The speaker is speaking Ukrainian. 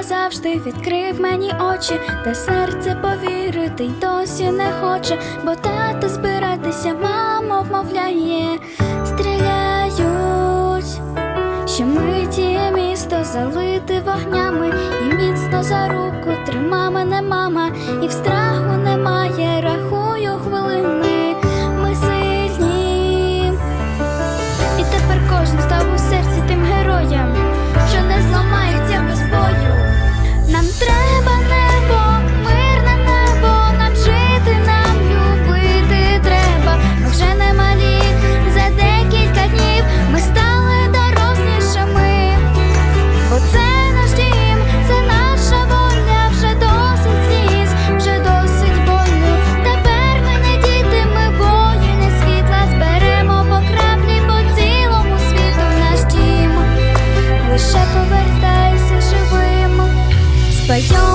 назавжди відкрив мені очі, та серце повірити й досі не хоче, бо тато збиратися, мамо вмовляє, стріляють, що миті місто залити вогнями, і міцно за руку трима мене мама, і в страху немає рахунку. Và